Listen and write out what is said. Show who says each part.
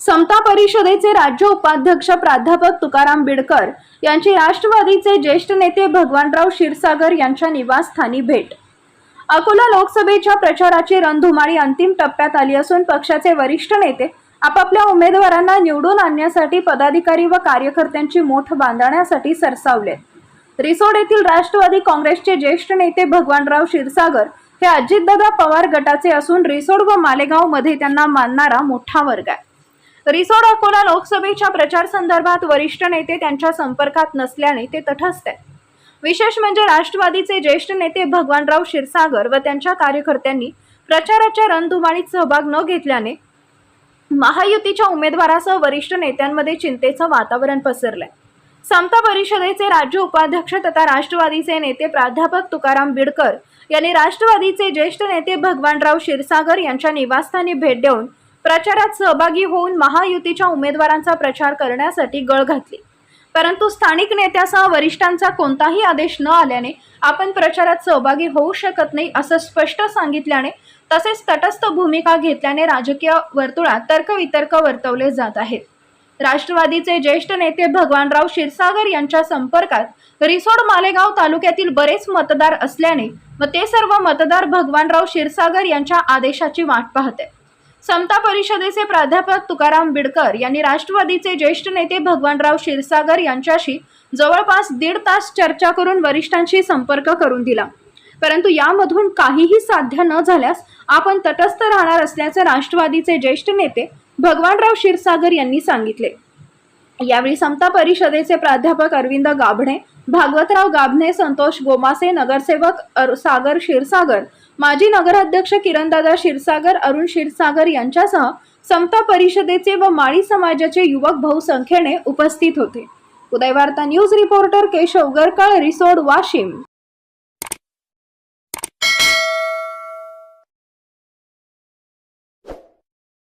Speaker 1: समता परिषदेचे राज्य उपाध्यक्ष प्राध्यापक तुकाराम बिडकर यांची राष्ट्रवादीचे ज्येष्ठ नेते भगवानराव क्षीरसागर यांच्या निवासस्थानी भेट. अकोला लोकसभेच्या प्रचाराची रणधुमाळी अंतिम टप्प्यात आली असून पक्षाचे वरिष्ठ नेते आपापल्या उमेदवारांना निवडून आणण्यासाठी पदाधिकारी व कार्यकर्त्यांची मोठ बांधण्यासाठी सरसावले रिसोड येथील राष्ट्रवादी काँग्रेसचे ज्येष्ठ नेते भगवानराव क्षीरसागर हे अजितदादा पवार गटाचे असून रिसोड व मालेगावमध्ये त्यांना मानणारा मोठा वर्ग आहे. रिसोड अकोला लोकसभेच्या प्रचार संदर्भात वरिष्ठ नेते त्यांच्या संपर्कात नसल्याने ते तटस्थ आहेत. विशेष म्हणजे राष्ट्रवादीचे ज्येष्ठ नेते भगवानराव क्षीरसागर व त्यांच्या कार्यकर्त्यांनी प्रचाराच्या रणधुमाळीत सहभाग न घेतल्याने महायुतीच्या उमेदवारासह वरिष्ठ नेत्यांमध्ये चिंतेचं वातावरण पसरलंय. समता परिषदेचे राज्य उपाध्यक्ष तथा राष्ट्रवादीचे नेते प्राध्यापक तुकाराम बिडकर यांनी राष्ट्रवादीचे ज्येष्ठ नेते भगवानराव क्षीरसागर यांच्या निवासस्थानी भेट देऊन प्रचारात सहभागी होऊन महायुतीच्या उमेदवारांचा प्रचार करण्यासाठी गळ घातली. परंतु स्थानिक नेत्यासह वरिष्ठांचा कोणताही आदेश न आल्याने आपण प्रचारात सहभागी होऊ शकत नाही असं स्पष्ट सांगितल्याने तसेच तटस्थ भूमिका घेतल्याने राजकीय वर्तुळात तर्कवितर्क वर्तवले जात आहेत. राष्ट्रवादीचे ज्येष्ठ नेते भगवानराव क्षीरसागर यांच्या संपर्कात रिसोड मालेगाव तालुक्यातील बरेच मतदार असल्याने व ते सर्व मतदार भगवानराव क्षीरसागर यांच्या आदेशाची वाट पाहत. समता परिषदेचे प्राध्यापक तुकाराम बिडकर यांनी राष्ट्रवादीचे ज्येष्ठ नेते भगवानराव क्षीरसागर यांच्याशी जवळपास दीड तास चर्चा करून वरिष्ठांशी संपर्क करून दिला. परंतु यामधून काहीही साध्य न झाल्यास आपण तटस्थ राहणार असल्याचे राष्ट्रवादीचे ज्येष्ठ नेते भगवानराव क्षीरसागर यांनी सांगितले. यावेळी समता परिषदेचे प्राध्यापक अरविंद गाभणे भागवतराव गाभणे संतोष गोमासे नगरसेवक अर- सागर क्षीरसागर माजी नगराध्यक्ष किरणदादा क्षीरसागर अरुण क्षीरसागर यांच्यासह समता परिषदेचे व माळी समाजाचे युवक बहुसंख्येने उपस्थित होते. Udayvarta news reporter Keshav Garkal Risod Washim.